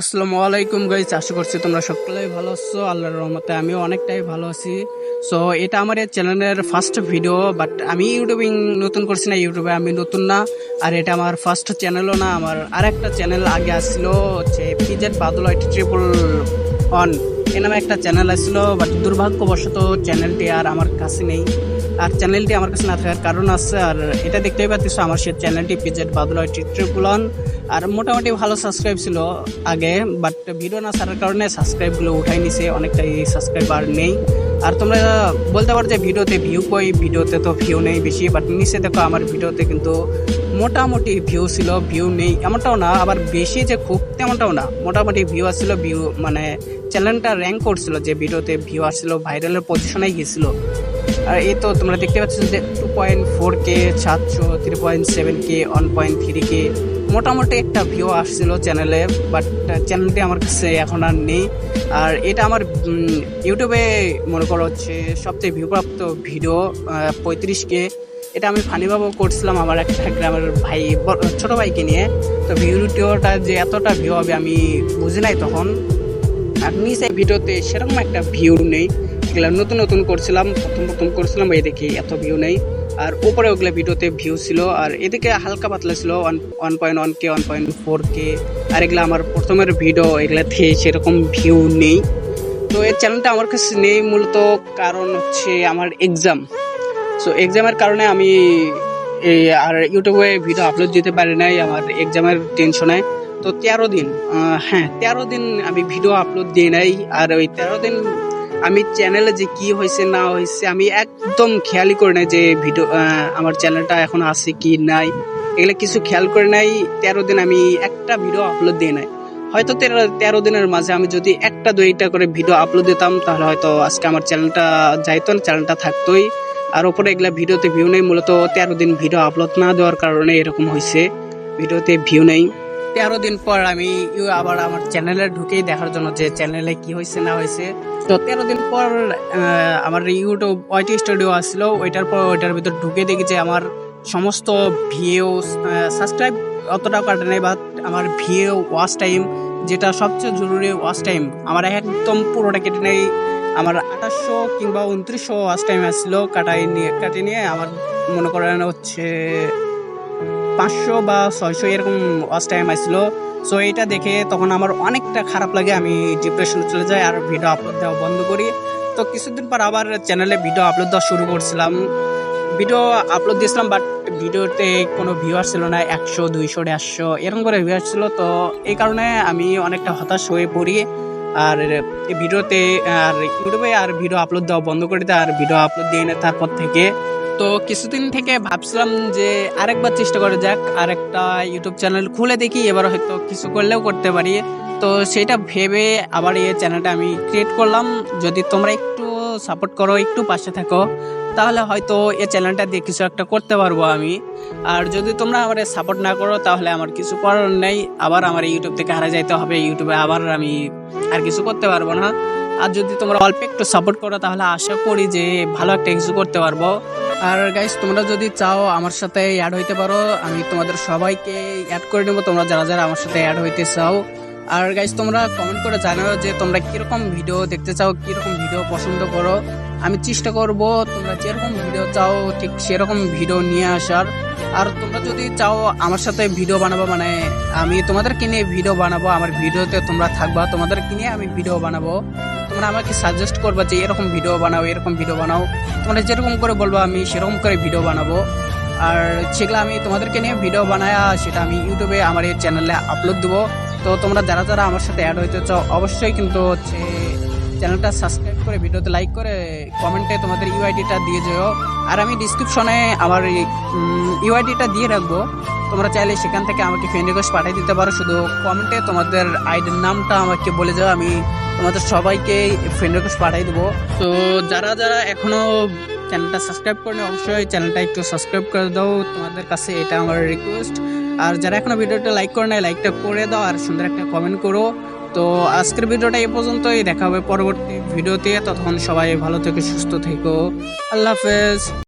আসসালামু আলাইকুম গাইজ আশা করছি তোমরা সকলেই ভালো আছো, আল্লাহর রহমতে আমিও অনেকটাই ভালো আছি। সো এটা আমার এই চ্যানেলের ফার্স্ট ভিডিও বাট আমি ইউটিউবিং নতুন করছি না ইউটিউবে আমি নতুন না, আর এটা আমার ফার্স্ট চ্যানেলও না, আমার আরেকটা চ্যানেল আগে আসছিল, হচ্ছে PZ Badal triple on A নামে একটা চ্যানেল আসছিল বাট দুর্ভাগ্যবশত চ্যানেলটি আর আমার কাছে নেই। আর চ্যানেলটি আমার কাছে না থাকার কারণ আছে, আর এটা দেখতেই পাচ্ছিস আমার সে চ্যানেলটি পিজেট বাদল ট্রিপুলন আর মোটামুটি ভালো সাবস্ক্রাইব ছিল আগে বাট ভিডিও না ছাড়ার কারণে সাবস্ক্রাইবগুলো উঠাই নিছে, অনেকটাই সাবস্ক্রাইবার নেই। আর তোমরা বলতে পারো যে ভিডিওতে ভিউ কই, ভিডিওতে তো ভিউ নেই বেশি বাট নিচে দেখো আমার ভিডিওতে কিন্তু মোটামুটি ভিউ ছিল ভিউ নেই এমনটাও না, আবার বেশি যে খুব তেমনটাও না। মোটামুটি ভিউ আসছিল ভিউ মানে চ্যানেলটা র্যাঙ্ক করছিল, যে ভিডিওতে ভিউ আসছিল ভাইরালের পজিশনে গেছিল। আর এই তো তোমরা দেখতে পাচ্ছ যে টু পয়েন্ট ফোর কে সাতশো three point seven K one point three K মোটামুটি একটা ভিউ আসছিল চ্যানেলে বাট চ্যানেলটি আমার কাছে এখন আর নেই। আর এটা আমার ইউটিউবে মনে করো হচ্ছে সবচেয়ে ভিউপ্রাপ্ত ভিডিও পঁয়ত্রিশ কে এটা আমি ফানিভাবেও করছিলাম আমার একটা গ্রামের ভাই ছোট ভাইকে নিয়ে। তো ভিডিওটা যে এতটা ভিউ হবে আমি বুঝি নাই তখন। আর নিচে ভিডিওতে সেরকম একটা ভিউ নেই। এগুলো নতুন নতুন করছিলাম, প্রথম প্রথম করছিলাম, এই দেখি এত ভিউ নেই। আর উপরে ওগুলো ভিডিওতে ভিউ ছিল, আর এদিকে হালকা পাতলা ছিল one point one K one point four K আর এগুলো আমার প্রথমের ভিডিও এগুলাতে সেরকম ভিউ নেই। তো এই চ্যানেলটা আমার কাছে নেই, মূলত কারণ হচ্ছে আমার এক্সাম সো এক্সামের কারণে আমি এই আর ইউটিউবে ভিডিও আপলোড দিতে পারি নাই, আমার এক্সামের টেনশনে তো তেরো দিন হ্যাঁ তেরো দিন আমি ভিডিও আপলোড দিই নাই, আর ওই তেরো দিন আমি চ্যানেলে যে কি হয়েছে না হয়েছে আমি একদম খেয়ালই করে নাই যে ভিডিও আমার চ্যানেলটা এখন আছে কি নাই। এগুলো কিছু খেয়াল করে নাই, তেরো দিন আমি একটা ভিডিও আপলোড দিই নাই। হয়তো তেরো তেরো দিনের মাঝে আমি যদি একটা দুইটা করে ভিডিও আপলোড দিতাম, তাহলে হয়তো আজকে আমার চ্যানেলটা যাইতো না চ্যানেলটা থাকতোই। আর ওপরে এগুলা ভিডিওতে ভিউ নেই, মূলত তেরো দিন ভিডিও আপলোড না দেওয়ার কারণে এরকম হয়েছে ভিডিওতে ভিউ নেই। তেরো দিন পর আমি আবার আমার চ্যানেলে ঢুকেই দেখার জন্য যে চ্যানেলে কি হয়েছে না হয়েছে তো তেরো দিন পর আমার ইউটিউব ওয়াইটি স্টুডিও আসলো ওইটার পর ওইটার ভিতর ঢুকে দেখি যে আমার সমস্ত ভিউ সাবস্ক্রাইব অতটাও কাটে নাই বা আমার ভিউ ওয়াচ টাইম যেটা সবচেয়ে জরুরি ওয়াচ টাইম আমার একদম পুরোটা কেটে নেই। আমার আঠাশশো কিংবা উনত্রিশশো ওয়াচ টাইম আসছিল, কাটাই নিয়ে কাটিয়ে নিয়ে আমার মনে করেন হচ্ছে পাঁচশো বা ছয়শো এরকম ওয়াচ টাইম আসছিল। সো এটা দেখে তখন আমার অনেকটা খারাপ লাগে, আমি ডিপ্রেশনে চলে যাই আর ভিডিও আপলোড দেওয়া বন্ধ করি। তো কিছুদিন পর আবার চ্যানেলে ভিডিও আপলোড দেওয়া শুরু করছিলাম। ভিডিও আপলোড দিয়েছিলাম বাট ভিডিওতে কোনো ভিউয়ার ছিল না, একশো, দুইশো, দেড়শো, এরকম করে ভিউয়ার ছিল। তো এই কারণে আমি অনেকটা হতাশ হয়ে পড়ি। আর ভিডিওতে আর ইউটিউবে আর ভিডিও আপলোড দেওয়া বন্ধ করে দেয় আর ভিডিও আপলোড দিয়ে না তারপর থেকে। তো কিছুদিন থেকে ভাবছিলাম যে আরেকবার চেষ্টা করে যাক, আরেকটা ইউটিউব চ্যানেল খুলে দেখি, এবার হয়তো কিছু করলেও করতে পারি। তো সেটা ভেবে আবার এই চ্যানেলটা আমি ক্রিয়েট করলাম। যদি তোমরা একটু সাপোর্ট করো, একটু পাশে থাকো, তাহলে হয়তো এই চ্যানেলটা দিয়ে কিছু একটা করতে পারব আমি। আর যদি তোমরা আমার সাপোর্ট না করো, তাহলে আমার কিছু করার নেই। আবার আমার ইউটিউব থেকে হারা যাইতে হবে ইউটিউবে আবার আমি আর কিছু করতে পারব না। আর যদি তোমরা অল্প একটু সাপোর্ট করো, তাহলে আশা করি যে ভালো একটা কিছু করতে পারব। আর গাইস তোমরা যদি চাও আমার সাথে অ্যাড হইতে পারো, আমি তোমাদের সবাইকে অ্যাড করে নেব, তোমরা যারা যারা আমার সাথে অ্যাড হইতে চাও। আর গাইস তোমরা কমেন্ট করে জানাও যে তোমরা কীরকম ভিডিও দেখতে চাও, কীরকম ভিডিও পছন্দ করো। আমি চেষ্টা করব তোমরা যেরকম ভিডিও চাও, ঠিক সেরকম ভিডিও নিয়ে আসার। আর তোমরা যদি চাও আমার সাথে ভিডিও বানাবো মানে আমি তোমাদেরকে নিয়ে ভিডিও বানাবো, আমার ভিডিওতে তোমরা থাকবা, তোমাদেরকে নিয়ে আমি ভিডিও বানাবো। তোমরা আমাকে সাজেস্ট করবা যে এরকম ভিডিও বানাও, এরকম ভিডিও বানাও। তোমরা যেরকম করে বলব, আমি সেরকম করে ভিডিও বানাবো। আর সেগুলো আমি তোমাদেরকে নিয়ে ভিডিও বানায়া, সেটা আমি ইউটিউবে আমার এই চ্যানেলে আপলোড দেবো। তো তোমরা যারা যারা আমার সাথে অ্যাড হইতে চাও, অবশ্যই কিন্তু হচ্ছে চ্যানেলটা সাবস্ক্রাইব করে, ভিডিওতে লাইক করে কমেন্টে তোমাদের ইউআইডিটা দিয়ে যেও। আর আমি ডিসক্রিপশনে আমার ইউআইডিটা দিয়ে রাখব। তোমরা চাইলে সেখান থেকে আমাকে ফ্রেন্ড রিকোয়েস্ট পাঠিয়ে দিতে পারো। শুধু কমেন্টে তোমাদের আইডির নামটা আমাকে বলে যাও। আমি তোমাদের সবাইকে ফ্রেন্ড রিকোয়েস্ট পাঠিয়ে দেবো। তো যারা যারা এখনও চ্যানেলটা সাবস্ক্রাইব করেনি, অবশ্যই চ্যানেলটা একটু সাবস্ক্রাইব করে দাও। তোমাদের কাছে এটা আমার রিকোয়েস্ট আর যারা এখনও ভিডিওটা লাইক করে নাই লাইকটা করে দাও। আর সুন্দর একটা কমেন্ট করো। তো আজকের ভিডিওটা এই পর্যন্তই। দেখা হবে পরবর্তী ভিডিওতে। ততক্ষণ সবাই ভালো থেকে সুস্থ থেকো। আল্লাহ হাফেজ।